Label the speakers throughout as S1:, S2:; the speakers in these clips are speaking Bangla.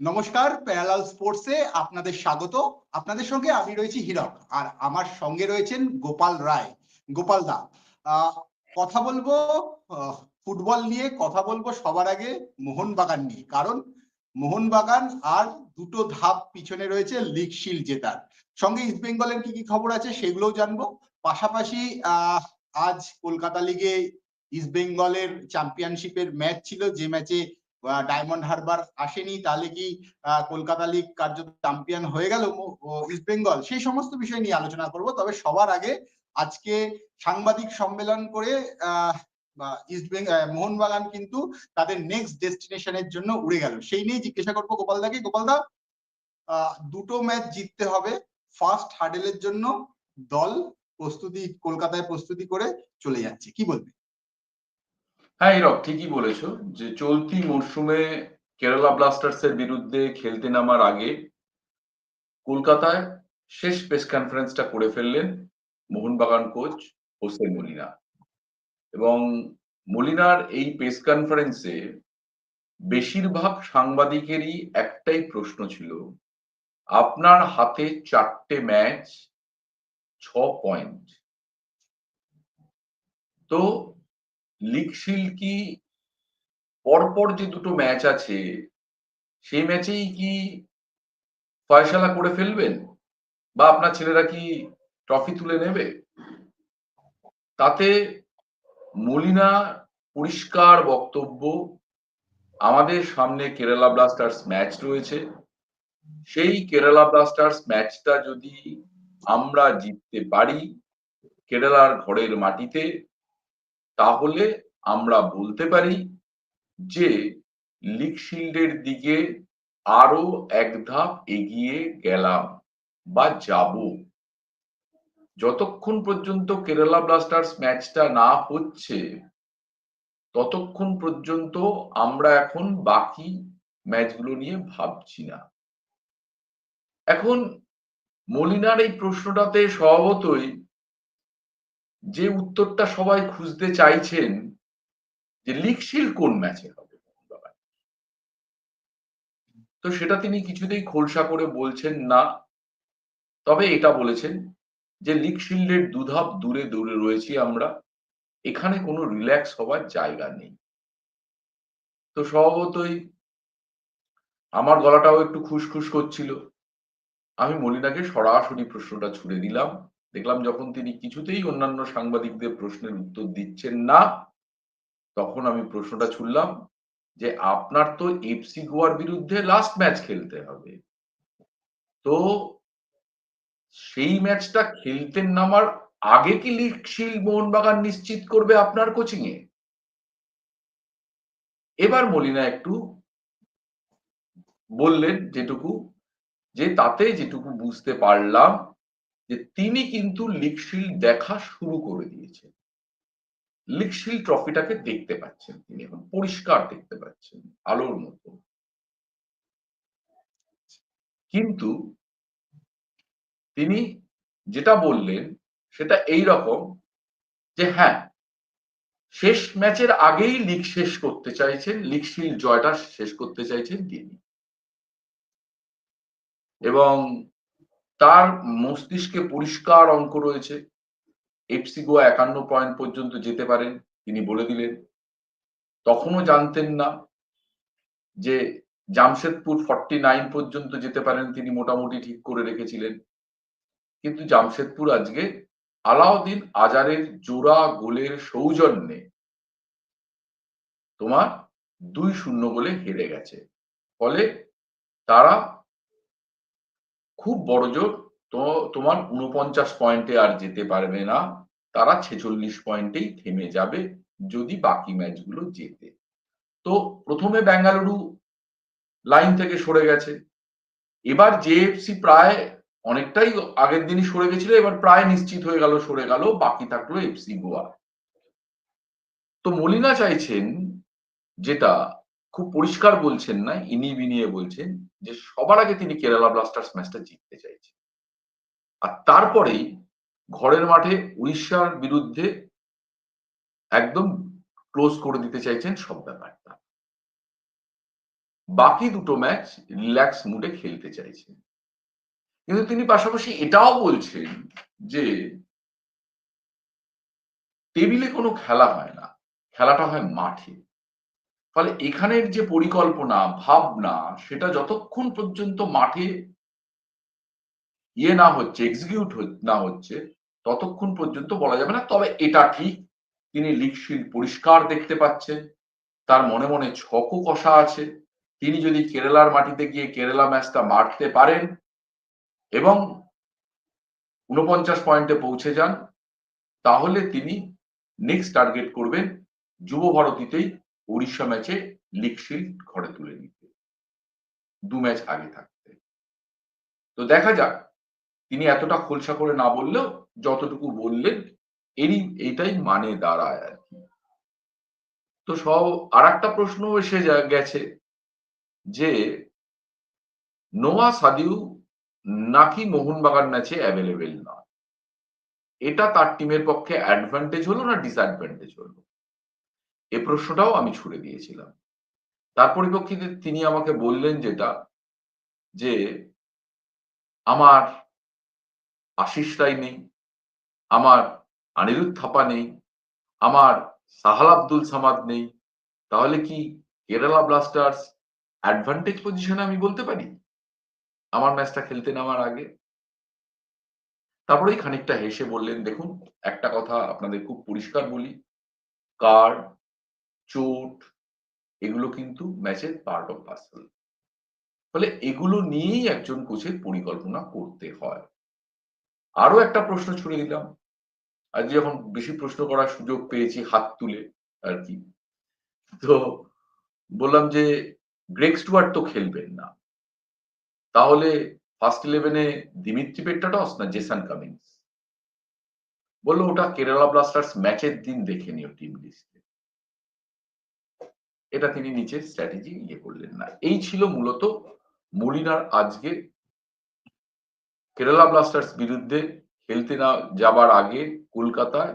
S1: নমস্কার, প্যারালাল স্পোর্টসে আপনাদের স্বাগত। আপনাদের সঙ্গে আমি রয়েছি হীরক, আর আমার সঙ্গে রয়েছেন গোপাল রায়। গোপাল দা কথা বলব ফুটবল নিয়ে, কথা বলব সবার আগে মোহনবাগান নিয়ে। কারণ মোহনবাগান আর দুটো ধাপ পিছনে রয়েছে লিগ শিল্ড জেতার। সঙ্গে ইস্ট বেঙ্গলের কি কি খবর আছে সেগুলোও জানব। পাশাপাশি আজ কলকাতা লিগে ইস্ট বেঙ্গলের চ্যাম্পিয়নশিপের ম্যাচ ছিল, যে ম্যাচে ডায়মন্ড হারবার আসেনি, তাহলে কি কলকাতা লিগ কার্যত চ্যাম্পিয়ন হয়ে গেল ইস্ট বেঙ্গল সেই সমস্ত বিষয় নিয়ে আলোচনা করব, তবে সবার আগে আজকে সাংবাদিক সম্মেলন করে ইস্ট বেঙ্গল মোহনবাগান কিন্তু তাদের নেক্সট ডেস্টিনেশনের জন্য উড়ে গেল। সেই নিয়ে জিজ্ঞাসা করব গোপাল দাকে গোপাল দা দুটো ম্যাচ জিততে হবে ফার্স্ট হার্ডেলের জন্য দল প্রস্তুতি, কলকাতায় প্রস্তুতি করে চলে যাচ্ছে, কি বলবে?
S2: হ্যাঁ এরক ঠিকই বলেছ যে চলতি মরশুমে কেরালা ব্লাস্টার্স এর বিরুদ্ধে খেলতে নামার আগে কলকাতায় শেষ প্রেস কনফারেন্সটা করে ফেললেন মোহনবাগান কোচ হোসেন মলিনা। এবং মলিনার এই প্রেস কনফারেন্সে বেশিরভাগ সাংবাদিকেরই একটাই প্রশ্ন ছিল, আপনার হাতে চারটে ম্যাচ, ছ পয়েন্ট। তো লিগ শিল্ড কি? পরপর যে দুটো ম্যাচ আছে, সেই ম্যাচেই কি ফয়সালা করে ফেলবেন? বা আপনার ছেলেরা কি ট্রফি তুলে নেবে? তাতে মলিনা পরিষ্কার বক্তব্য। আমাদের সামনে কেরালা ব্লাস্টার্স ম্যাচ রয়েছে। সেই কেরালা ব্লাস্টার্স ম্যাচটা যদি আমরা জিততে পারি, কেরালার ঘরের মাটিতে তাহলে আমরা বলতে পারি যে লিগ শিল্ডের দিকে আরও এক ধাপ এগিয়ে গেলাম বা যাব। যতক্ষণ পর্যন্ত কেরালা ব্লাস্টার্স ম্যাচটা না হচ্ছে, ততক্ষণ পর্যন্ত আমরা এখন বাকি ম্যাচগুলো নিয়ে ভাবছি না। এখন মলিনার এই প্রশ্নটাতে স্বভাবতই যে উত্তরটা সবাই খুঁজতে চাইছেন, যে লিগ শিল্ড কোন ম্যাচে হবে তো সেটা তিনি কিছুতেই খোলসা করে বলছেন না। তবে এটা বলেছেন যে লিগ শিল্ডের দুধাপ দূরে দূরে রয়েছি আমরা, এখানে কোনো রিল্যাক্স হওয়ার জায়গা নেই। তো স্বভাবতই আমার গলাটাও একটু খুসখুস করছিল। আমি মলিনাকে সরাসরি প্রশ্নটা ছুড়ে দিলাম। দেখলাম যখন তিনি কিছুতেই অন্যান্য সাংবাদিকদের প্রশ্নের উত্তর দিচ্ছেন না, তখন আমি প্রশ্নটা ছুড়লাম যে আপনার তো এফসি গোয়ার বিরুদ্ধে লাস্ট ম্যাচ খেলতে হবে। তো সেই ম্যাচটা খেলতে নামার আগে কি লিগ শিল্ড মোহনবাগান নিশ্চিত করবে আপনার কোচিং এ এবার মলিনা একটু বললেন যেটুকু, যে তাতে যেটুকু বুঝতে পারলাম যে তিনি কিন্তু লিগ শিল্ড দেখা শুরু করে দিয়েছেন। লিকশিল ট্রফিটাকে দেখতে পাচ্ছেন তিনি এখন পরিষ্কার দেখতে পাচ্ছেন আলোর মতো। কিন্তু তিনি যেটা বললেন সেটা এই রকম যে হ্যাঁ শেষ ম্যাচের আগেই লিগ শেষ করতে চাইছেন লিগ জয়টা শেষ করতে চাইছেন তিনি। এবং তার মস্তিষ্কে পরিষ্কার অঙ্ক রয়েছে। এফসি গোয়া একান্ন পয়েন্ট পর্যন্ত যেতে পারেন, তিনি বলে দিলেন। তখনও জানতেন না যে জামশেদপুর ফর্টি নাইন পর্যন্ত যেতে পারেন, তিনি মোটামুটি ঠিক করে রেখেছিলেন। কিন্তু জামশেদপুর আজকে আলাউদ্দিন আজারের জোড়া গোলের সৌজন্যে তোমার দুই শূন্য গোলে হেরে গেছে। ফলে তারা খুব বড় জোর, তো তোমার উনপঞ্চাশ পয়েন্টে আর যেতে পারবে না, তারা ছেচল্লিশ পয়েন্টেই থেমে যাবে যদি বাকি ম্যাচগুলো জেতে। তো প্রথমে বেঙ্গালুরু লাইন থেকে সরে গেছে। এবার জেএফসি প্রায় অনেকটাই আগের দিনই সরে গেছিল, এবার প্রায় নিশ্চিত হয়ে গেল, সরে গেল, বাকি থাকল এফসি গোয়া। তো মলিনা চাইছেন যেটা খুব পরিষ্কার বলছেন না, ইনি বিনিয়ে বলছেন যে সবার আগে তিনি কেরালা ব্লাস্টার্স ম্যাচটা জিততে চাইছেন। আর তারপরেই ঘরের মাঠে উড়িষ্যার বিরুদ্ধে একদম ক্লোজ করে দিতে চাইছেন সব ব্যাপারটা। বাকি দুটো ম্যাচ রিল্যাক্স মুডে খেলতে চাইছে কিন্তু তিনি পাশাপাশি এটাও বলছেন যে টেবিলে কোনো খেলা হয় না, খেলাটা হয় মাঠে। ফলে এখানের যে পরিকল্পনা, ভাবনা, সেটা যতক্ষণ পর্যন্ত মাঠে ইয়ে না হচ্ছে এক্সিকিউট না হচ্ছে, ততক্ষণ পর্যন্ত বলা যাবে না। তবে এটা ঠিক, তিনি লিগশিল পরিষ্কার দেখতে পাচ্ছেন, তার মনে মনে ছকও কষা আছে। তিনি যদি কেরালার মাটিতে গিয়ে কেরালা ম্যাচটা মারতে পারেন এবং উনপঞ্চাশ পয়েন্টে পৌঁছে যান, তাহলে তিনি নেক্সট টার্গেট করবেন যুব ভারতীতেই উড়িষ্যা ম্যাচে লিগ শিল্ড ঘরে তুলে নিতে। দু ম্যাচ আগে থাকতে। তো দেখা যাক, তিনি এতটা খোলসা করে না বললেও যতটুকু বললেন, এরই এইটাই মানে দাঁড়ায় আর কি। তো সব আর একটা প্রশ্ন এসে গেছে যে, নোয়া সাদিউ নাকি মোহনবাগান ম্যাচে অ্যাভেলেবেল না এটা তার টিমের পক্ষে অ্যাডভান্টেজ হলো না ডিসঅ্যাডভান্টেজ হলো? এ প্রশ্নটাও আমি ছুড়ে দিয়েছিলাম। তার পরিপ্রেক্ষিতে তিনি আমাকে বললেন যেটা, যে আমার আশিস রায় নেই, আমার আনিরুদ্ধ থাপা নেই, আমার সাহাল আব্দুল সামাদ নেই। তাহলে কি কেরালা ব্লাস্টার্স অ্যাডভান্টেজ পজিশনে আমি বলতে পারি? আমার ম্যাচটা খেলতে নামার আগে। তারপরেই খানিকটা হেসে বললেন, দেখুন, একটা কথা আপনাদের খুব পরিষ্কার বলি। কার্ড চোট, এগুলো কিন্তু ম্যাচের পার্ট অফ পার্সেল ফলে এগুলো নিয়েই একজন কোচের পরিকল্পনা করতে হয়। আরও একটা প্রশ্ন ছুড়ে দিলাম। আজ যখন বেশি প্রশ্ন করার সুযোগ পেয়েছি হাত তুলে আর কি। তো বললাম যে গ্রেক স্টুয়ার্ট তো খেলবেন না। তাহলে ফার্স্ট ইলেভেনে দিমিত্রি পেট্টাটস না জেসান কামিন্স বলল ওটা কেরালা ব্লাস্টার্স ম্যাচের দিন দেখে নিও টিম লিস্টে এটা তিনি নিচে স্ট্র্যাটেজি ইয়ে করলেন না। এই ছিল মূলত মলিনার আজকে কেরালা ব্লাস্টার্স বিরুদ্ধে খেলতে না যাবার আগে কলকাতায়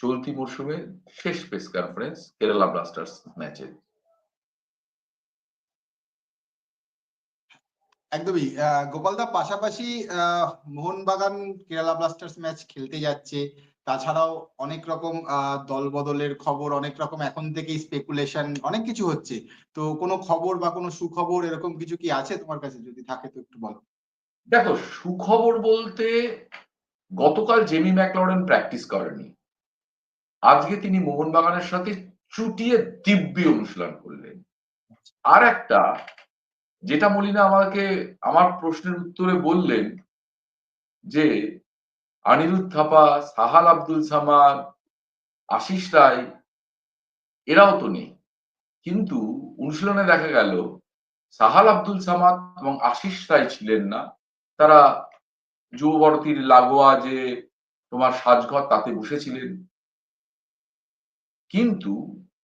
S2: চলতি মরশুমের শেষ প্রেস কনফারেন্স কেরালা ব্লাস্টার্স ম্যাচের
S1: একদমই। গোপালদা পাশাপাশি মোহনবাগান কেরালা ব্লাস্টার্স ম্যাচ খেলতে যাচ্ছে। তাছাড়াও অনেক রকম দল বদলের খবর, অনেক রকম এখন থেকেই স্পেকুলেশন অনেক কিছু হচ্ছে। তো কোনো খবর বা কোনো সুখবর এরকম কিছু কি আছে তোমার কাছে? যদি থাকে তো একটু বলো।
S2: দেখো, সুখবর বলতে গতকাল জেমি ম্যাকলরেন প্র্যাকটিস করেনি। আজকে তিনি মোহনবাগানের সাথে চুটিয়ে দিব্যি অনুশীলন করলেন। আর একটা, যেটা মলিনা আমাকে, আমার প্রশ্নের উত্তরে বললেন যে আনিরুদ্ধ থাপা, সাহাল আব্দুল সামাদ, আশিস রায়, এরাও তো নেই। কিন্তু অনুশীলনে দেখা গেল, সাহাল আব্দুল সামাদ এবং আশিস রায় ছিলেন না। তারা যুব ভারতীর লাগোয়া যে তোমার সাজঘর, তাতে বসেছিলেন। কিন্তু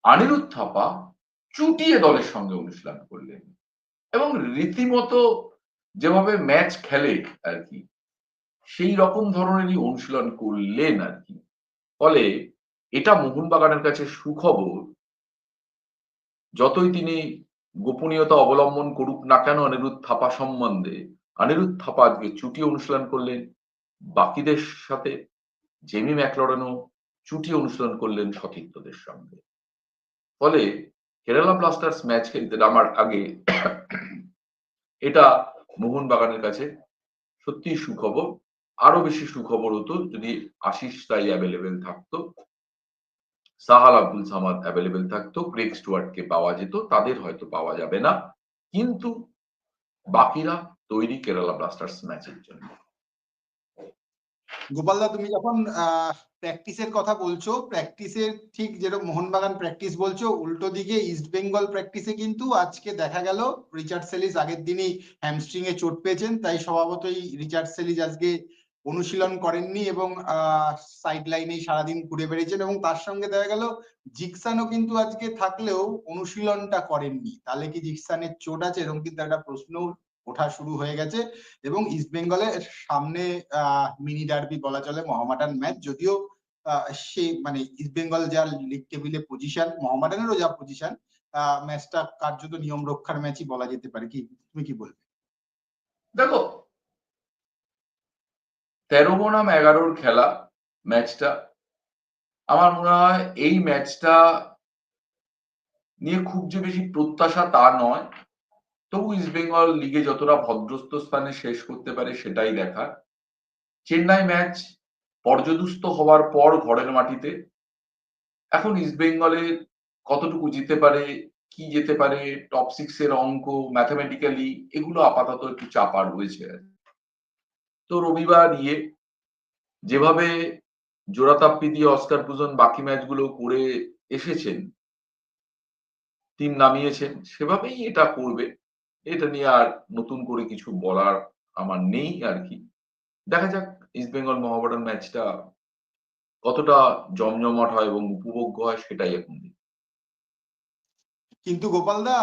S2: আনিরুদ্ধ থাপা চুটিয়ে দলের সঙ্গে অনুশীলন করলেন এবং রীতিমতো যেভাবে ম্যাচ খেলে আর কি সেই রকম ধরনেরই অনুশীলন করলেন আর কি। ফলে এটা মোহনবাগানের কাছে সুখবর, যতই তিনি গোপনীয়তা অবলম্বন করুক না কেন অনিরুদ্ধ থাপা সম্বন্ধে, অনিরুদ্ধ থাপা আজকে চুটি অনুশীলন করলেন, বাকিদের সাথে জেমি ম্যাকলরেনও চুটি অনুশীলন করলেন সতীর্থদের সঙ্গে। ফলে কেরালা ব্লাস্টার্স ম্যাচ খেলতে নামার আগে এটা মোহনবাগানের কাছে সত্যি সুখবর। বেশি সুখবর হতো যদি আশিস তাই অ্যাভেলেবেল থাকতো। সাহাল আব্দুল সামাদ অ্যাভেলেবেল থাকতো গ্রেক স্টুয়ার্টকে পাওয়া যেত, তাদের হয়তো পাওয়া যাবে না। কিন্তু বাকিরা তৈরি কেরালা ব্লাস্টার্স ম্যাচের জন্য।
S1: গোপালদা তুমি যখন প্র্যাকটিসের কথা বলছো প্র্যাকটিসের ঠিক যেরকম মোহনবাগান প্র্যাকটিস বলছো, উল্টো দিকে ইস্ট বেঙ্গল প্র্যাকটিসে কিন্তু আজকে দেখা গেল, রিচার্ড সেলিস আগের দিনই হ্যামস্ট্রিং এ চোট পেয়েছেন, তাই স্বভাবতই রিচার্ড সেলিস আজকে অনুশীলন করেননি এবং সাইড লাইনেই সারাদিন ঘুরে বেড়েছেন এবং তার সঙ্গে দেখা গেল জিকসানও কিন্তু আজকে থাকলেও অনুশীলনটা করেননি। তাহলে কি জিকসানের চোট আছে এরকম কিন্তু একটা প্রশ্ন ওঠা শুরু হয়ে গেছে এবং ইস্ট বেঙ্গলের সামনে মিনি ডার্বি বলা চলে মহামাটান ম্যাচ যদিও সে মানে ইস্ট বেঙ্গল যা লিগ টেবিলে পজিশন মহামাডানেরও যা পজিশন ম্যাচটা কার্যত নিয়ম রক্ষার ম্যাচই বলা যেতে পারে। কি, তুমি কি বলবে?
S2: দেখো তেরো বনাম এগারোর খেলা ম্যাচটা, আমার মনে হয় এই ম্যাচটা নিয়ে খুব যে বেশি প্রত্যাশা তা নয়। তবু ইস্ট বেঙ্গল লিগে যতটা ভদ্রস্থ স্থানে শেষ করতে পারে সেটাই দেখার। চেন্নাই ম্যাচ পর্যদুস্ত হওয়ার পর ঘরের মাটিতে। এখন ইস্ট বেঙ্গলের কতটুকু জিতে পারে, কি যেতে পারে টপ সিক্স এর অঙ্ক ম্যাথামেটিক্যালি এগুলো আপাতত একটু চাপা রয়েছে। তো রবিবার ইয়ে যেভাবে জোড়াতাপ্পি দিয়ে অস্কার পূজন বাকি ম্যাচগুলো করে এসেছেন, টিম নামিয়েছেন, সেভাবেই এটা করবে এটা নিয়ে আর নতুন করে কিছু বলার আমার নেই আর কি দেখা যাক ইস্ট বেঙ্গল ম্যাচটা কতটা জমজমাট হয় এবং উপভোগ্য হয় সেটাই এখন।
S1: কিন্তু গোপালদা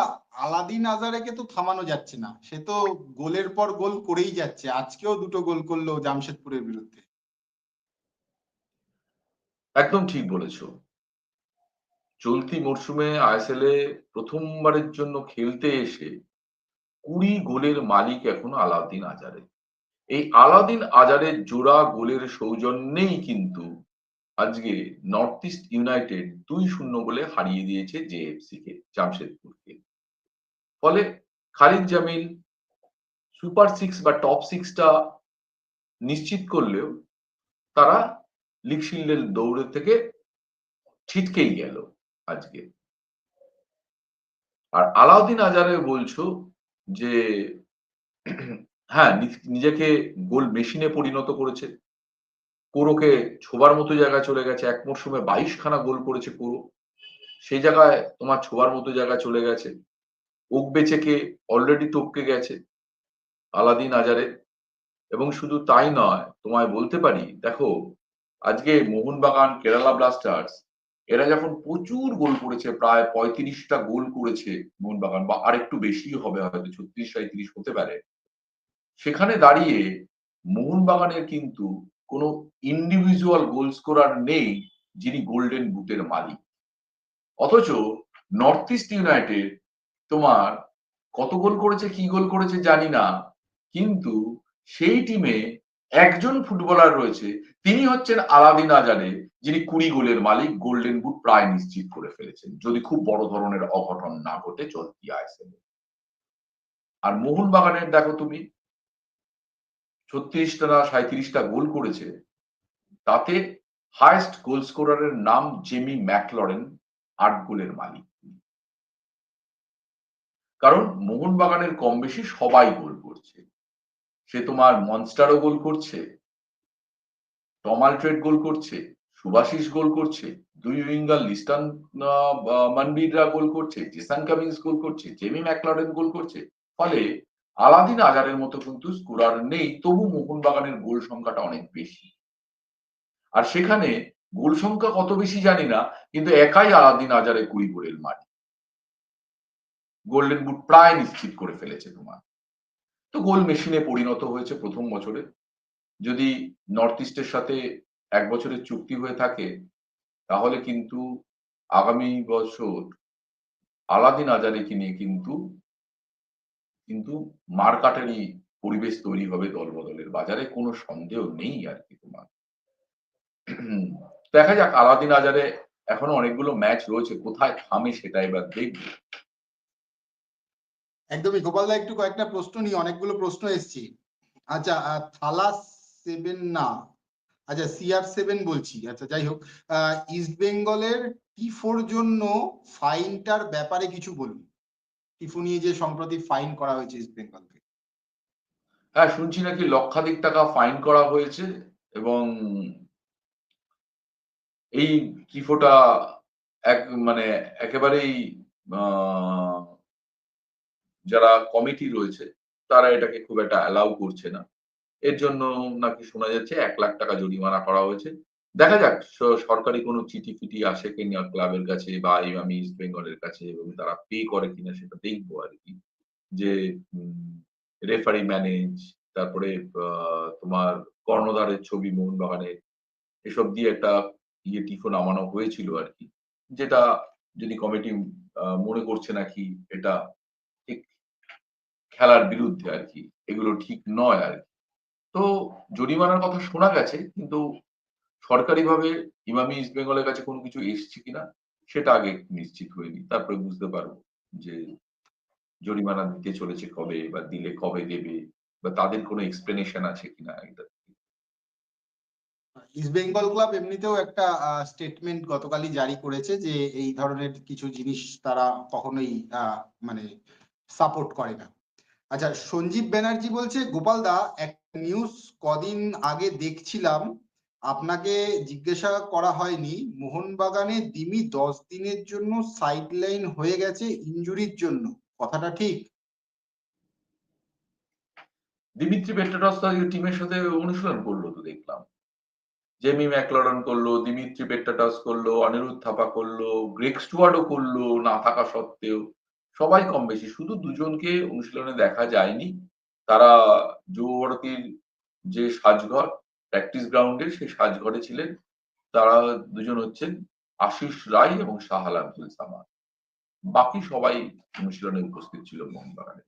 S1: আলাদিন আজারেকে তো থামানো যাচ্ছে না। সে তো গোলের পর গোল করেই যাচ্ছে। আজকেও দুটো গোল করল জামশেদপুরের বিরুদ্ধে।
S2: একদম ঠিক বলেছ। চলতি মরশুমে আইএসএল এ প্রথমবারের জন্য খেলতে এসে কুড়ি গোলের মালিক এখন আলাউদ্দিন আজারে এই আলাদিন আজারের জোড়া গোলের সৌজন্যেই কিন্তু আজকে নর্থ ইস্ট ইউনাইটেড দুই শূন্য গোলে হারিয়ে দিয়েছে জেএফসি কে, জামশেদপুরকে। ফলে খালিদ জামিল সুপার সিক্স বা টপ সিক্সটা নিশ্চিত করলেও তারা লিগ শিল্ডের দৌড়ে থেকে ছিটকেই গেল আজকে। আর আলাউদ্দিন আজারে বলছো যে হ্যাঁ নিজেকে গোল মেশিনে পরিণত করেছে। কোরোকে ছোবার মতো জায়গায় চলে গেছে। এক মরশুমে বাইশ খানা গোল করেছে কোরো। সেই জায়গায় তোমার ছোবার মতো জায়গায় চলে গেছে। ওকবেচেকে অলরেডি টপকে গেছে আলাদিন আজারে। এবং শুধু তাই নয়, তোমায় বলতে পারি, দেখো, আজকে মোহনবাগান, কেরালা ব্লাস্টার্স, এরা যখন প্রচুর গোল করেছে, প্রায় পঁয়ত্রিশটা গোল করেছে মোহনবাগান, বা আরেকটু বেশি হবে হয়তো, ছত্রিশ সাঁত্রিশ হতে পারে। সেখানে দাঁড়িয়ে মোহনবাগানের কিন্তু কোনো ইন্ডিভিজুয়াল গোল স্কোরার নেই যিনি গোল্ডেন বুটের মালিক। অথচ নর্থ ইস্ট ইউনাইটেড তোমার কত গোল করেছে, কি গোল করেছে জানি না, কিন্তু সেই টিমে একজন ফুটবলার রয়েছে, তিনি হচ্ছেন আলাদিন আজারে যিনি কুড়ি গোলের মালিক গোল্ডেন বুট প্রায় নিশ্চিত করে ফেলেছেন, যদি খুব বড় ধরনের অঘটন না ঘটে, চলতি আইসেল আর মোহনবাগানের দেখো তুমি ছত্রিশটা না সাঁত্রিশটা গোল করেছে। তাতে হায়েস্ট গোল স্কোরারের নাম জেমি ম্যাকলরেন আট গোলের মালিক। কারণ মোহনবাগানের কম বেশি সবাই গোল করছে। সে তোমার মনস্টারও গোল করছে টমাল ট্রেড গোল করছে সুভাশিস গোল করছে, দুই উইঙ্গার লিস্টান মানবিররা গোল করছে, জেসান কামিংস গোল করছে, জেমি ম্যাকলরেন গোল করছে। ফলে আলাদিন আজারের মতো কিন্তু স্কোরার নেই, তবু মোহনবাগানের গোল সংখ্যাটা অনেক বেশি। আর সেখানে গোল সংখ্যা কত বেশি জানি না, কিন্তু একাই আলাদিন আজারে কুড়ি গোলের মাটি গোল্ডেন বুট প্রায় নিশ্চিত করে ফেলেছে তোমার। তো গোল মেশিনে পরিণত হয়েছে প্রথম বছরে। যদি নর্থ ইস্টের সাথে এক বছরের চুক্তি হয়ে থাকে, তাহলে কিন্তু আগামী বছর আলাদিন আজারিকে নিয়ে কিন্তু কিন্তু মারকাটারি পরিবেশ তৈরি হবে দলবদলের। বাজারে কোনো সন্দেহ নেই আর কি তোমার। দেখা যাক আলাদিন আজারে এখনও অনেকগুলো ম্যাচ রয়েছে, কোথায় থামে সেটা এবার দেখব।
S1: একদমই গোপালদা একটু কয়েকটা প্রশ্ন নিয়ে, অনেকগুলো প্রশ্ন এসছে। আচ্ছা থালা সেভেন না আচ্ছা সিআর সেভেন বলছি। আচ্ছা যাই হোক ইস্ট বেঙ্গলের টিফোর জন্য ফাইনটার ব্যাপারে কিছু বলুন। টিফো নিয়ে যে সম্প্রতি ফাইন করা হয়েছে ইস্ট বেঙ্গলকে
S2: হ্যাঁ শুনছি নাকি লক্ষাধিক টাকা ফাইন করা হয়েছে এবং এই টিফোটা এক মানে একেবারেই যারা কমিটি রয়েছে, তারা এটাকে খুব একটা অ্যালাউ করছে না। এর জন্য নাকি শোনা যাচ্ছে এক লাখ টাকা জরিমানা করা হয়েছে। দেখা যাক সরকারি কোনো চিঠি ফিটি আসে কিনা ক্লাবের কাছে বা আমি ইস্ট বেঙ্গলের কাছে এবং তারা পে করে কিনা সেটা দেখব আর কি। যে রেফারি ম্যানেজ তারপরে তোমার কর্ণধারের ছবি মোহনবাগানের এসব দিয়ে একটা ইয়ে টিফো নামানো হয়েছিল আর কি। যেটা যদি কমিটি মনে করছে নাকি এটা ঠিক খেলার বিরুদ্ধে আর কি। এগুলো ঠিক নয় আর কি। তো জরিমানার কথা শোনা গেছে, কিন্তু সরকারিভাবে ইমামি ইস্ট বেঙ্গলের কাছে কোনো কিছু এসছে কিনা, সেটা আগে নিশ্চিত হয়নি। তারপরে বুঝতে পারব যে জরিমানা দিতে চলেছে কবে বা দিলে কবে দেবে বা তাদের কোনো এক্সপ্লেনেশন আছে কিনা এটা।
S1: ইস্ট বেঙ্গল ক্লাব এমনিতেও একটা স্টেটমেন্ট গতকালই জারি করেছে যে এই ধরনের কিছু জিনিস তারা কখনোই মানে সাপোর্ট করে না। আচ্ছা সঞ্জীব ব্যানার্জি বলছে, গোপাল দা এক নিউজ কদিন আগে দেখছিলাম আপনাকে জিজ্ঞাসা করা হয়নি, মোহনবাগানে দিমি দশ দিনের জন্য সাইডলাইন হয়ে গেছে ইনজুরির জন্য। কথাটা ঠিক?
S2: দিমিত্রি পেট্রাটস টিমের সাথে অনুশীলন করল তো দেখলাম। জেমি ম্যাকলরন করল, দিমিত্রি পেট্রাটস করল, অনিরুদ্ধ থাপা করল গ্রেক স্টুয়ার্ডও করল না থাকা সত্ত্বেও। সবাই কম বেশি, শুধু দুজনকে অনুশীলনে দেখা যায়নি। তারা যুবভারতীর যে সাজঘর প্র্যাকটিস গ্রাউন্ডে সে সাজঘরে ছিলেন। তারা দুজন হচ্ছেন আশিস রায় এবং শাহাল আব্দুল সামাদ। বাকি সবাই অনুশীলনে উপস্থিত ছিল মোহনবাগানে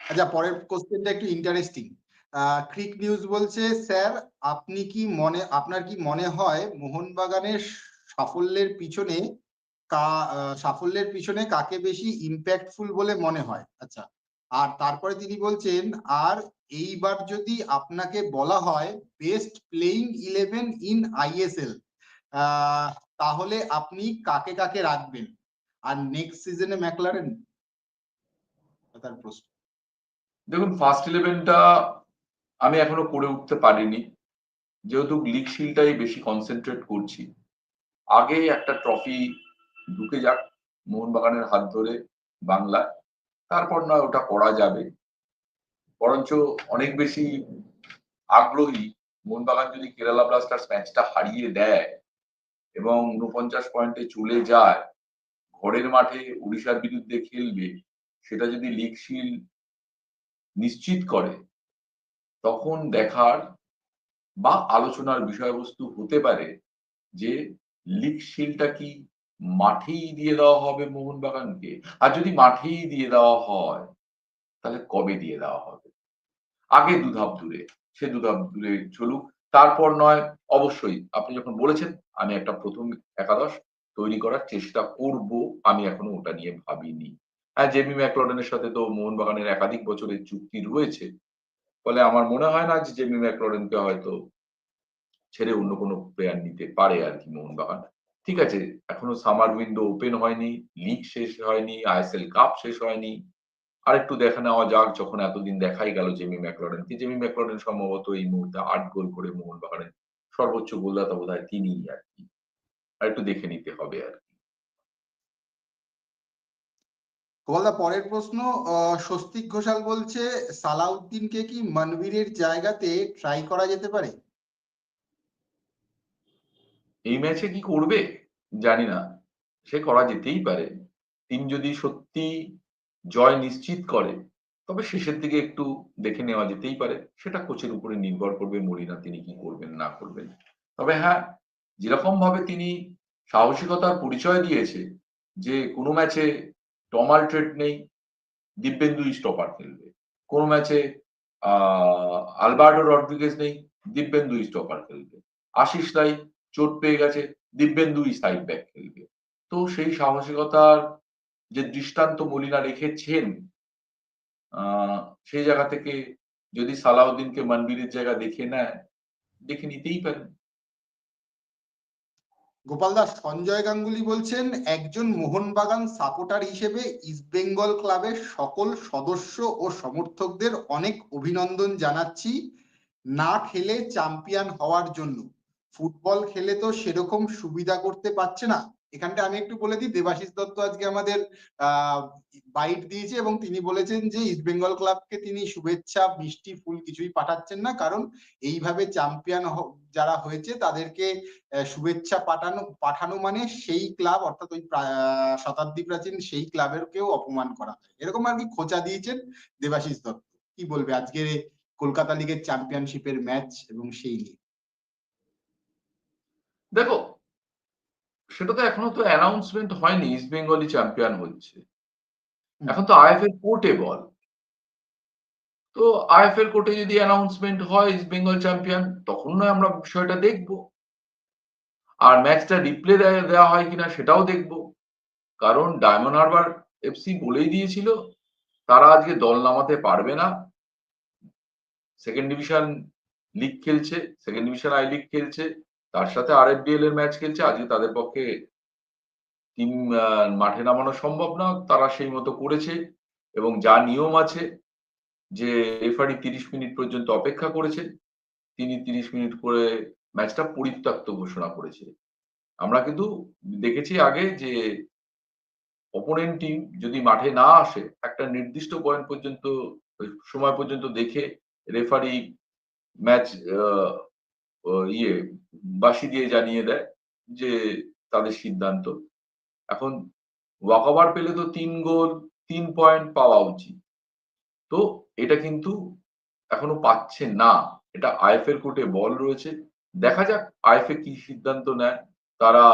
S1: আচ্ছা পরের কোশ্চেনটা একটু ইন্টারেস্টিং ক্রিক নিউজ বলছে, স্যার, আপনি কি মনে, আপনার কি মনে হয় মোহনবাগানের সাফল্যের পিছনে কা সাফল্যের পিছনে কাকে বেশি ইম্প্যাক্টফুল বলে মনে হয়? আচ্ছা আর তারপরে তিনি বলছেন, আর এইবার যদি আপনাকে বলা হয় best playing eleven in ISL তাহলে আপনি কাকে কাকে রাখবেন? আর নেক্সট সিজনে ম্যাকলারেন তার প্রশ্ন।
S2: দেখুন ফার্স্ট ইলেভেনটা আমি এখনও করে উঠতে পারিনি। যেহেতু লিগ শিলটাই বেশি কনসেন্ট্রেট করছি। আগে একটা ট্রফি ঢুকে যাক, মোহনবাগানের হাত ধরে বাংলায়। তারপর নয়, ওটা করা যাবে। বরঞ্চ অনেক বেশি আগ্রহী মোহনবাগান যদি কেরালা ব্লাস্টার্স ম্যাচটা হারিয়ে দেয় এবং উনপঞ্চাশ পয়েন্টে চলে যায়, ঘরের মাঠে উড়িষ্যার বিরুদ্ধে খেলবে, সেটা যদি লিগ শিল নিশ্চিত করে, তখন দেখার বা আলোচনার বিষয়বস্তু হতে পারে যে লিগ শিলটা কি মাঠেই দিয়ে দেওয়া হবে মোহনবাগানকে? আর যদি মাঠেই দিয়ে দেওয়া হয়, তাহলে কবে দিয়ে দেওয়া হবে? আগে দুধাপ দূরে, সে দুধাপ দূরে চলুক। তারপর নয়, অবশ্যই আপনি যখন বলেছেন, আমি একটা প্রথম একাদশ তৈরি করার চেষ্টা করব, আমি এখনও ওটা নিয়ে ভাবিনি। হ্যাঁ জেমি ম্যাকলডনের সাথে তো মোহনবাগানের একাধিক বছরের চুক্তি রয়েছে। ফলে আমার মনে হয় না যে জেমি ম্যাকলডনকে হয়তো ছেড়ে অন্য কোনো প্লেয়ার নিতে পারে আর কি মোহনবাগান। ঠিক আছে, এখনও সামার উইন্ডো ওপেন হয়নি, লিগ শেষ হয়নি, আইএসএল কাপ শেষ হয়নি আর একটু দেখা নেওয়া যাক যখন এতদিন দেখাই গেল জেমি ম্যাকলডেনকে জেমি ম্যাকলডেন সম্ভবত এই মুহূর্তে আট গোল করে মোহনবাগানের সর্বোচ্চ গোলদাতা বোধ হয় তিনি আর কি। আর একটু দেখে নিতে হবে আর কি।
S1: গোপালদা পরের প্রশ্ন স্বস্তিক ঘোষাল বলছে সালাউদ্দিনকে কি মনবীরের জায়গাতে ট্রাই করা যেতে পারে?
S2: এই ম্যাচে কি করবে? জানি না। সে করা যেতেই পারে। টিম যদি সত্যি জয় নিশ্চিত করে, তবে শেষের দিকে একটু দেখে নেওয়া যেতেই পারে। সেটা কোচের উপরে নির্ভর করবে মরিনা তিনি কি করবেন, না করবেন। তবে হ্যাঁ যেরকম ভাবে তিনি সাহসিকতার পরিচয় দিয়েছে যে কোনো ম্যাচে টমাল ট্রেড নেই, দিব্যেন্দু স্টপার খেলবে। কোনো ম্যাচে আলবার্টো রড্রিগেজ নেই, দিব্যেন্দু স্টপার খেলবে। আশিস রাই চোট পেয়ে গেছে দিব্যেন্দু সাইড ব্যাক খেলবে। তো সেই সাহসিকতার যে দৃষ্টান্ত মলিনা রেখেছেন সেই জায়গা থেকে যদি সালাউদ্দিনকে মনবীরের জায়গা দেখে নেয়, দেখে নিতেই পারেন।
S1: গোপালদা সঞ্জয় গাঙ্গুলি বলছেন, একজন মোহনবাগান সাপোর্টার হিসেবে ইস্টবেঙ্গল ক্লাবের সকল সদস্য ও সমর্থকদের অনেক অভিনন্দন জানাচ্ছি। না খেলে চ্যাম্পিয়ন হওয়ার জন্য। ফুটবল খেলে তো সেরকম সুবিধা করতে পারছে না। এখানটা আমি একটু বলে দিই, দেবাশিস দত্ত আজকে আমাদের বাইট দিয়েছে এবং তিনি বলেছেন যে ইস্টবেঙ্গল ক্লাবকে তিনি শুভেচ্ছা, মিষ্টি, ফুল কিছুই পাঠাচ্ছেন না। কারণ এইভাবে চ্যাম্পিয়ন যারা হয়েছে তাদেরকে শুভেচ্ছা পাঠানো পাঠানো মানে সেই ক্লাব অর্থাৎ ওই শতাব্দী প্রাচীন সেই ক্লাবের কেও অপমান করা হয়। এরকম আর কি খোঁচা দিয়েছেন দেবাশিস দত্ত। কি বলবে আজকে কলকাতা লিগের চ্যাম্পিয়নশিপের ম্যাচ এবং সেই নিয়ে
S2: দেখো সেটা তো এখনও তো অ্যানাউন্সমেন্ট হয়নি ইস্ট বেঙ্গলই চ্যাম্পিয়ন হচ্ছে। এখন তো আইএফএল কোর্টে বল। তো আইএফএল কোর্টে যদি অ্যানাউন্সমেন্ট হয় ইস্ট বেঙ্গল চ্যাম্পিয়ন তখন নয় আমরা বিষয়টা দেখব। আর ম্যাচটা রিপ্লে দেওয়া হয় কিনা সেটাও দেখব। কারণ ডায়মন্ড হারবার এফসি বলেই দিয়েছিল তারা আজকে দল নামাতে পারবে না। সেকেন্ড ডিভিশন লিগ খেলছে সেকেন্ড ডিভিশন আই লিগ খেলছে। তার সাথে আর এর ম্যাচ খেলছে, আজকে তাদের পক্ষে টিম মাঠে নামানো সম্ভব না, তারা সেই মতো করেছে এবং যা নিয়ম আছে যে রেফারি তিরিশ মিনিট পর্যন্ত অপেক্ষা করেছে, তিনি তিরিশ মিনিট করে ম্যাচটা পরিত্যক্ত ঘোষণা করেছে। আমরা কিন্তু দেখেছি আগে যে অপোনেন্ট টিম যদি মাঠে না আসে, একটা নির্দিষ্ট পয়েন্ট পর্যন্ত সময় পর্যন্ত দেখে রেফারি ম্যাচ ইয়ে বাসি দিয়ে জানিয়ে দেয় যে তাদের সিদ্ধান্ত। এখন ওয়াকওভার পেলে তো তিন গোল, তিন পয়েন্ট পাওয়া উচিত। তো এটা কিন্তু এখনও পাচ্ছে না। এটা আইএফএল কোর্টে বল রয়েছে। দেখা যাক আইএফএ কি সিদ্ধান্ত নেয়। তারা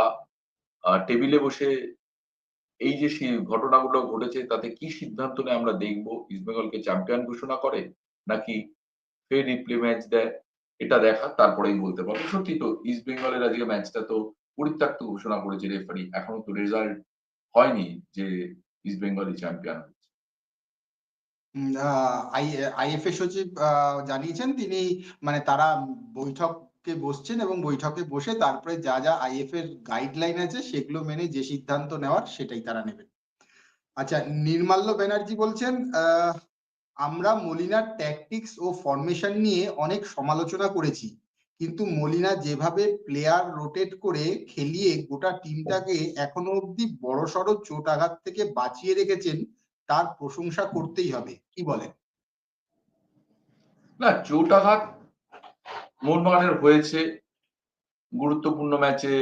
S2: টেবিলে বসে এই যে ঘটনাগুলো ঘটেছে, তাতে কি সিদ্ধান্ত নেয় আমরা দেখব। ইস্টবেঙ্গলকে চ্যাম্পিয়ন ঘোষণা করে নাকি ফের রিপ্লে ম্যাচ দেয়। এটা দেখা, তারপরেই বলতে পারব সত্যি তো ইস্ট বেঙ্গলের আজকে ম্যাচটা তো পরিত্যক্ত ঘোষণা করেছে রেফারি এখনও তো রেজাল্ট হয়নি যে ইস্ট বেঙ্গলই চ্যাম্পিয়ন
S1: আইএফএ সচিব জানিয়েছেন, তিনি মানে তারা বৈঠকে বসছেন এবং বৈঠকে বসে তারপরে যা যা আইএফ এর গাইডলাইন আছে, সেগুলো মেনে যে সিদ্ধান্ত নেওয়ার, সেটাই তারা নেবেন। আচ্ছা নির্মাল্য ব্যানার্জি বলছেন আমরা মলিনার ট্যাকটিক্স ও ফরমেশন নিয়ে অনেক সমালোচনা করেছি। কিন্তু মলিনা যেভাবে প্লেয়ার রোটেট করে খেলিয়ে গোটা টিমটাকে এখনও অব্দি বড়সড় চোট আঘাত থেকে বাঁচিয়ে রেখেছেন, তার প্রশংসা করতেই হবে। কি বলেন?
S2: না, চোট আঘাত মোহনবাগানের হয়েছে, গুরুত্বপূর্ণ ম্যাচে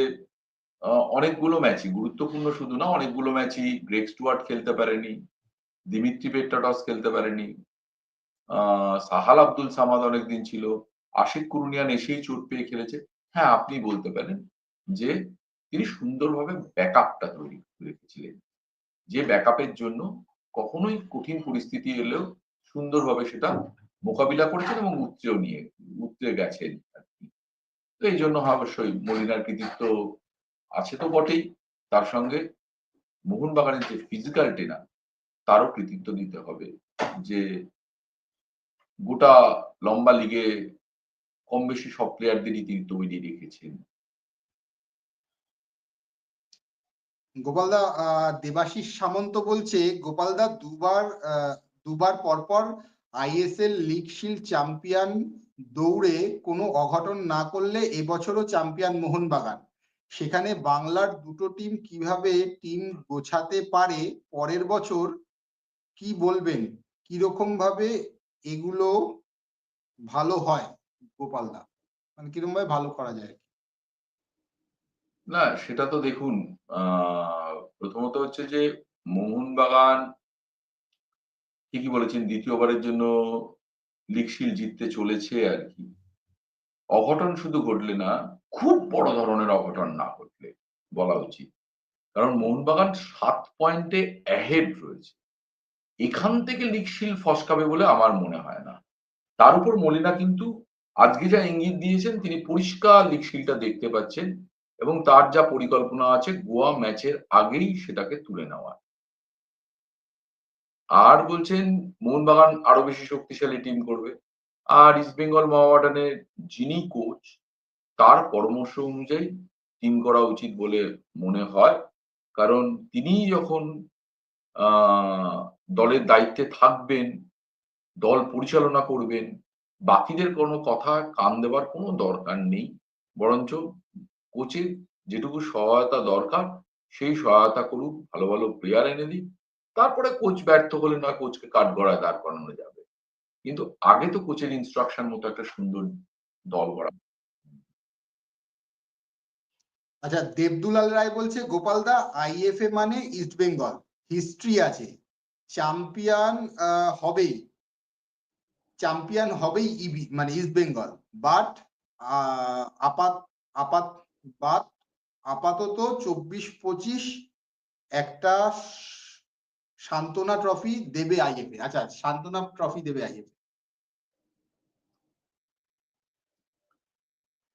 S2: অনেকগুলো ম্যাচই গুরুত্বপূর্ণ শুধু না, অনেকগুলো ম্যাচই গ্রেক স্টুয়ার্ট খেলতে পারেনি। দিমিত্রি পেট্টাটস খেলতে পারেনি। সাহাল আব্দুল সামাদ অনেকদিন ছিল। আশিক কুরুনিয়ান এসেই চোট পেয়ে খেলেছে। হ্যাঁ আপনি বলতে পারেন যে তিনি সুন্দরভাবে ব্যাকআপটা তৈরি রেখেছিলেন। যে ব্যাকআপের জন্য কখনোই কঠিন পরিস্থিতি এলেও সুন্দরভাবে সেটা মোকাবিলা করেছেন এবং উত্তরেও নিয়ে উত্তরে গেছেন তো এই জন্য অবশ্যই মলিনার কৃতিত্ব আছে তো বটেই। তার সঙ্গে মোহনবাগানের যে ফিজিক্যাল ট্রেনার তারও কৃতিত্ব দিতে হবে যে গোটা লম্বা লিগে কম বেশি সব প্লেয়ারদেরই তিনি তৈরি রেখেছেন।
S1: গোপালদা দেবাশিস সামন্ত বলছে গোপালদা দুবার দুবার পরপর আইএসএল লিগ শিল্ড চ্যাম্পিয়ন দৌড়ে কোনো অঘটন না করলে এবছরও চ্যাম্পিয়ন মোহনবাগান সেখানে বাংলার দুটো টিম কীভাবে টিম গোছাতে পারে পরের বছর কি বলবেন? কীরকম ভাবে এগুলো ভালো হয় গোপালদা মানে কীরকম ভাবে ভালো করা যায়
S2: না, সেটা তো দেখুন প্রথমত হচ্ছে যে মোহনবাগান ঠিকই বলেছেন, দ্বিতীয়বারের জন্য লিগ শিল্ড জিততে চলেছে আর কি। অঘটন শুধু ঘটলে না, খুব বড় ধরনের অঘটন না ঘটলে বলা উচিত। কারণ মোহনবাগান সাত পয়েন্টে অ্যাহেড রয়েছে। এখান থেকে লিগ শিল্ড ফসকাবে বলে আমার মনে হয় না। তার উপর মলিনা কিন্তু আজকে যা ইঙ্গিত দিয়েছেন, তিনি পরিষ্কার লিগ শিল্ডটা দেখতে পাচ্ছেন এবং তার যা পরিকল্পনা আছে, গোয়া ম্যাচের আগেই সেটাকে তুলে নেওয়া। আর বলছেন, মোহনবাগান আরও বেশি শক্তিশালী টিম করবে। আর ইস্ট বেঙ্গল মহাবাডানের যিনি কোচ তার পরামর্শ অনুযায়ী টিম করা উচিত বলে মনে হয়। কারণ তিনি যখন, আহ দলের দায়িত্বে থাকবেন, দল পরিচালনা করবেন, বাকিদের কোনো কথা কান দেওয়ার কোনো দরকার নেই। বরঞ্চ কোচের যেটুকু সহায়তা দরকার, সেই সহায়তা করুক, ভালো ভালো প্লেয়ার এনে দিক। তারপরে কোচ ব্যর্থ হলে না কোচকে কাঠগড়ায় দাঁড় করানো যাবে। কিন্তু আগে তো কোচের ইনস্ট্রাকশন মতো একটা সুন্দর দল গড়া।
S1: আচ্ছা দেবদুলাল রায় বলছে গোপালদা আইএফএ মানে ইস্ট বেঙ্গল হিস্ট্রি আছে। চ্যাম্পিয়ন হবেই। চ্যাম্পিয়ন হবেই ইবি মানে ইস্ট বেঙ্গল বাট আপাত আপাত বাট আপাতত চব্বিশ পঁচিশ একটা সান্ত্বনা ট্রফি দেবে আইএফএ আচ্ছা সান্ত্বনা ট্রফি দেবে আইএফএ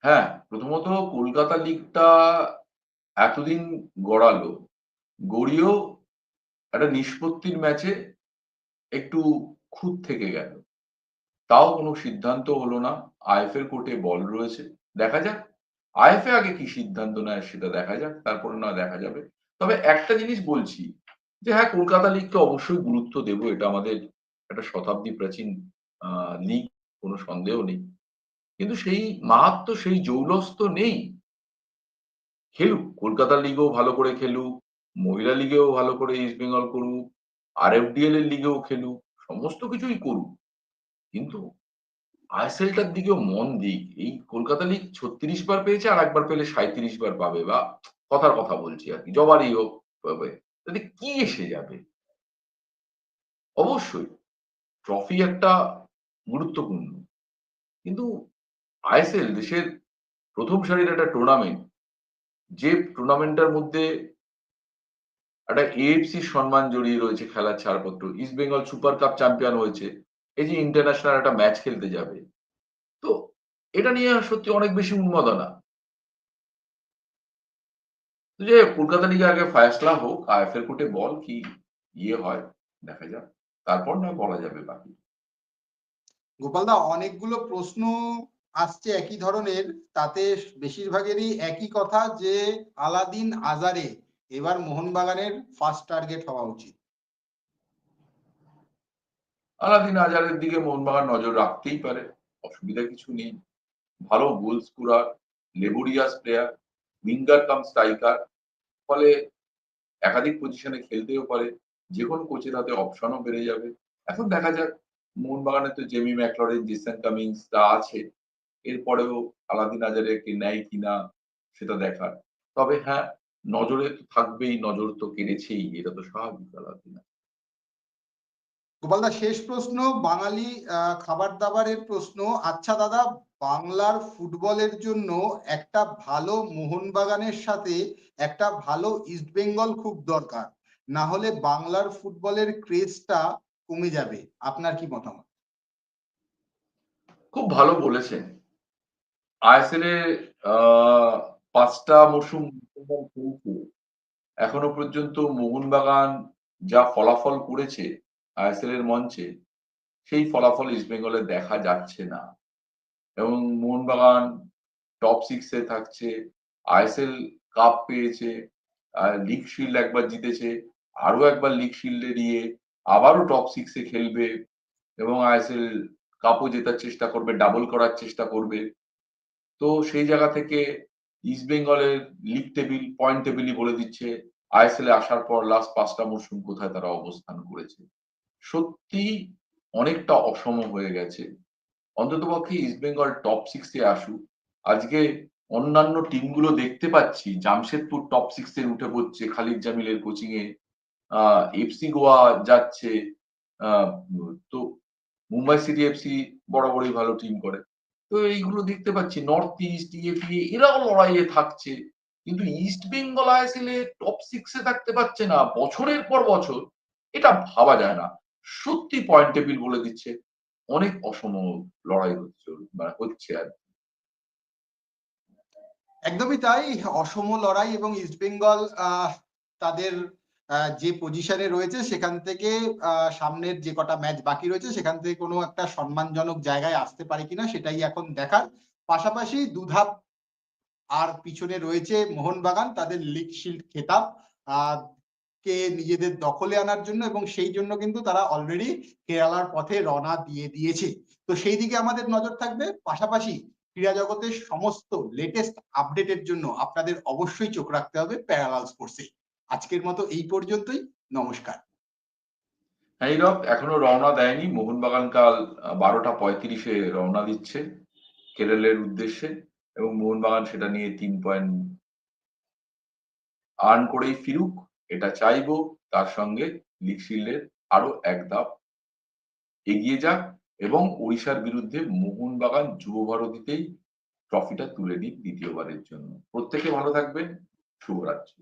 S2: হ্যাঁ প্রথমত কলকাতা লিগটা এতদিন গড়ালো। গড়িয়েও একটা নিষ্পত্তির ম্যাচে একটু খুঁত থেকে গেল। তাও কোনো সিদ্ধান্ত হলো না। আইএফএর কোর্টে বল রয়েছে। দেখা যাক। আইএফএ আগে কি সিদ্ধান্ত নেয় সেটা দেখা যাক। তারপরে না দেখা যাবে। তবে একটা জিনিস বলছি যে হ্যাঁ কলকাতা লিগকে অবশ্যই গুরুত্ব দেব। এটা আমাদের একটা শতাব্দী প্রাচীন লিগ কোনো সন্দেহ নেই। কিন্তু সেই মাহাত্ম সেই জৌলস তো নেই। খেলুক। কলকাতা লিগও ভালো করে খেলুক। মহিলা লিগেও ভালো করে ইস্ট বেঙ্গল করুক আর এফডিএল এর লিগেও খেলুক, সমস্ত কিছুই করুক। কিন্তু আইএসএলটার দিকেও মন দিক। এই কলকাতা লিগ ছত্রিশ বার পেয়েছে আর একবার পেলে সাঁত্রিশ বার পাবে বা কথার কথা বলছি আর কি, জবারই হোক, পাবে। তাতে কি এসে যাবে? অবশ্যই ট্রফি একটা গুরুত্বপূর্ণ। কিন্তু আইএসএল দেশের প্রথম সারির একটা টুর্নামেন্ট যে টুর্নামেন্টটার মধ্যে একটা এএফসি সম্মান জড়িয়ে রয়েছে খেলার ছাড়পত্র। East Bengal super cup champion হয়েছে। এই যে ইন্টারন্যাশনাল একটা ম্যাচ খেলতে যাবে। তো এটা নিয়ে সত্যি অনেক বেশি উন্মাদনা। যে কলকাতা লিগে আগে ফয়সলা হোক, আইএফএল কোর্টে বল কি ইয়ে হয়, দেখা যাক। তারপর না বলা যাবে বাকি।
S1: গোপালদা অনেকগুলো প্রশ্ন আসছে একই ধরনের, তাতে বেশিরভাগেরই একই কথা যে, আলাদিন আজারে এবার মোহনবাগানের ফার্স্ট টার্গেট হওয়া উচিত।
S2: আলাদিন আজারের দিকে মোহনবাগান নজর রাখতেই পারে, অসুবিধা কিছু নেই। ভালো goal scorer laborious player winger cum striker ফলে একাধিক পজিশনে খেলতেও পারে যে কোনো কোচের হাতে অপশনও বেড়ে যাবে। এখন দেখা যাক, মোহনবাগানে তো জেমি ম্যাকলরেন কামিংস তা আছে, এরপরেও আলাদিন আজারে কে নেয় কিনা সেটা দেখার। তবে হ্যাঁ নজরে তো থাকবেই নজর তো কেড়েছেই এটা তো স্বাভাবিক আলাদিন
S1: গোপালদা শেষ প্রশ্ন বাঙালি খাবার দাবারের প্রশ্ন আচ্ছা দাদা বাংলার ফুটবলের জন্য একটা ভালো মোহনবাগানের সাথে একটা ভালো ইস্টবেঙ্গল খুব দরকার। না হলে বাংলার ফুটবলের ক্রেজটা কমে যাবে। আপনার কি মতামত?
S2: খুব ভালো বলেছেন। আইএসএল এ আহ, পাঁচটা খেলছে এখনও পর্যন্ত মোহনবাগান যা ফলাফল করেছে আইএসএল এর মঞ্চে, সেই ফলাফল ইস্টবেঙ্গলে দেখা যাচ্ছে না। এবং মোহনবাগান টপ সিক্সে থাকছে, আইএসএল কাপ পেয়েছে লিগ শিল্ড একবার জিতেছে আরও একবার লিগ শিল্ডে নিয়ে আবারও টপ সিক্সে খেলবে এবং আইএসএল কাপও জেতার চেষ্টা করবে ডাবল করার চেষ্টা করবে। তো সেই জায়গা থেকে ইস্ট বেঙ্গলের লিগ টেবিল পয়েন্ট টেবিলই বলে দিচ্ছে। আইএসএল এ আসার পর লাস্ট পাঁচটা মরশুম কোথায় তারা অবস্থান করেছে। সত্যি অনেকটা অসম হয়ে গেছে। অন্ততপক্ষে ইস্ট বেঙ্গল টপ সিক্সে আসুক। আজকে অন্যান্য টিমগুলো দেখতে পাচ্ছি। জামশেদপুর টপ সিক্সে উঠে পড়ছে, খালিদ জামিলের কোচিং এ। এফসি গোয়া যাচ্ছে। তো মুম্বাই সিটি এফসি বরাবরই ভালো টিম করে। তো এইগুলো দেখতে পাচ্ছি। নর্থ ইস্ট ইএফএ এরাও লড়াইয়ে থাকছে। কিন্তু ইস্ট বেঙ্গল আইএসএল টপ সিক্সে থাকতে পারছে না। বছরের পর বছর এটা ভাবা যায় না। সত্যি পয়েন্ট টেবিল বলে দিচ্ছে। অনেক অসম লড়াই হচ্ছে মানে হচ্ছে আর।
S1: একদমই তাই। অসম লড়াই এবং ইস্টবেঙ্গল আহ, তাদের যে পজিশনে রয়েছে, সেখান থেকে সামনের যে কটা ম্যাচ বাকি রয়েছে, সেখান থেকে কোনো একটা সম্মানজনক জায়গায় আসতে পারে কিনা, সেটাই এখন দেখার। পাশাপাশি দুধাপ আর পিছনে রয়েছে মোহনবাগান, তাদের লিগ শিল্ড খেতাব কে নিজেদের দখলে আনার জন্য এবং সেই জন্য কিন্তু তারা অলরেডি কেরালার পথে রওনা দিয়ে দিয়েছে। তো সেই দিকে আমাদের নজর থাকবে। পাশাপাশি ক্রীড়া জগতের সমস্ত লেটেস্ট আপডেটের জন্য আপনাদের অবশ্যই চোখ রাখতে হবে প্যারালাল স্পোর্টসে আজকের মতো এই পর্যন্তই। নমস্কার।
S2: হ্যাঁ এইরব এখনও রওনা দেয়নি। মোহনবাগান কাল বারোটা পঁয়ত্রিশে রওনা দিচ্ছে কেরলের উদ্দেশ্যে এবং মোহনবাগান সেটা নিয়ে তিন পয়েন্ট আর্ন করেই ফিরুক, এটা চাইব। তার সঙ্গে লিগ আরও এক ধাপ এগিয়ে যাক এবং ওড়িশার বিরুদ্ধে মোহনবাগান যুব ভারতীতেই ট্রফিটা তুলে নিক দ্বিতীয়বারের জন্য। প্রত্যেকে ভালো থাকবেন। শুভরাত্রি।